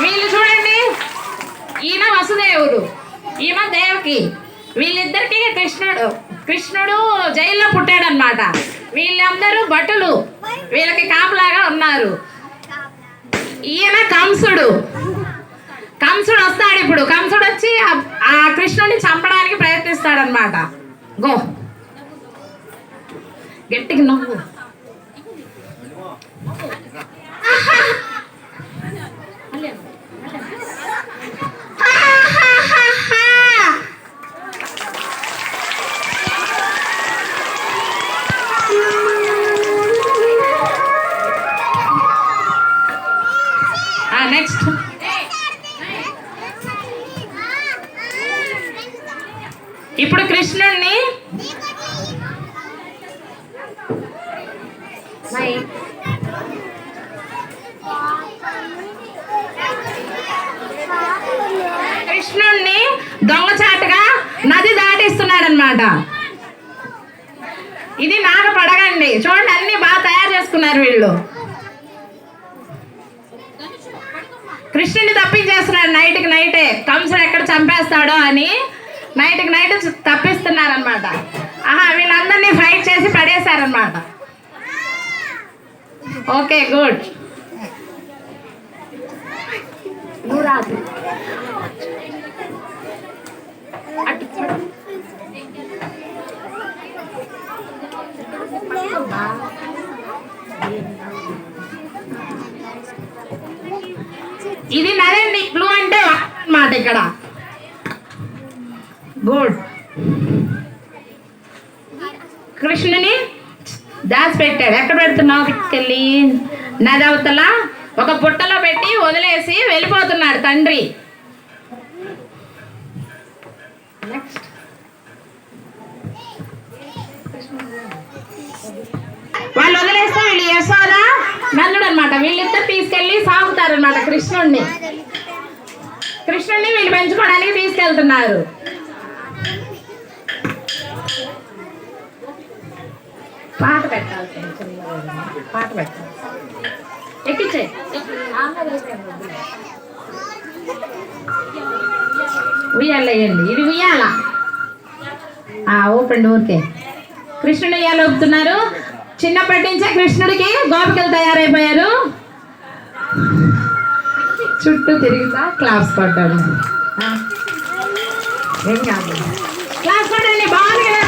వీళ్ళు చూడండి. ఈయన వసుదేవుడు. ఈమె దేవకి. వీళ్ళిద్దరికి కృష్ణుడు. కృష్ణుడు జైల్లో పుట్టాడనమాట వీళ్ళందరూ భటులు. వీళ్ళకి కాపలాగా ఉన్నారు. ఈయన కంసుడు. కంసుడు వస్తాడు ఇప్పుడు. కంసుడు వచ్చి ఆ- ఆ కృష్ణుడిని చంపడానికి ప్రయత్నిస్తాడనమాట గో. గట్టిగా నవ్వు. నెక్స్ట్ ఇప్పుడు కృష్ణుణ్ణి కృష్ణుణ్ణి దొంగచాటుగా నది దాటిస్తున్నాడనమాట ఇది నాగ పడగండి చూడండి అన్ని బాగా తయారు చేసుకున్నారు వీళ్ళు. కృష్ణుని తప్పించేస్తున్నాడు నైట్కి నైటే కంసుడు ఎక్కడ చంపేస్తాడో అని నైట్కి నైట్ తప్పిస్తున్నారనమాట ఆహా వీళ్ళందరినీ ఫైట్ చేసి పడేశారనమాట ఓకే గుడ్ ఇది నదండి బ్లూ అంటే అన్నమాట ఇక్కడ. గుడ్ కృష్ణుని దాచి పెట్టాడు ఎక్కడ పెడుతున్నావు తీసుకెళ్ళి నది అవతల ఒక పుట్టలో పెట్టి వదిలేసి వెళ్ళిపోతున్నాడు తండ్రి. నెక్స్ట్ వాళ్ళు వదిలేస్తే వీళ్ళు యశోద? నందుడు అనమాట వీళ్ళిద్దరు తీసుకెళ్ళి సాగుతారు అనమాట కృష్ణుడిని కృష్ణుడిని వీళ్ళు పెంచుకోవడానికి తీసుకెళ్తున్నారు. పాట పెట్టాలి పాట పెట్టాలి. ఎక్కించే. ఉయ్యాల వేయండి. ఇది ఉయ్యాల. ఓపెండి ఊరికే. కృష్ణుడు ఉయ్యాల ఒప్పుతున్నారు చిన్నప్పటి నుంచే కృష్ణుడికి గోపికలు తయారైపోయారు. చుట్టూ తిరుగుతా క్లాస్ పడ్డాడు ఏం కాదు. క్లాస్ కొట్టండి బాగుంది కదా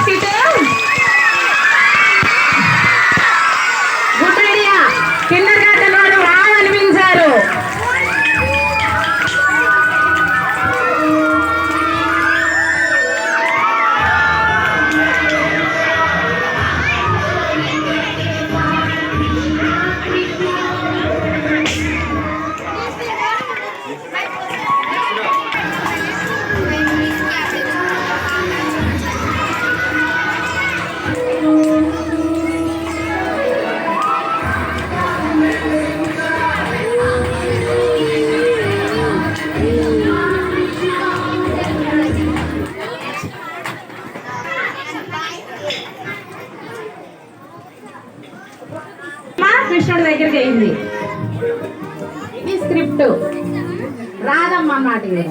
కృష్ణుడి దగ్గరికి అయింది. ఇది స్క్రిప్ట్ రాదమ్మ అన్నమాట ఇది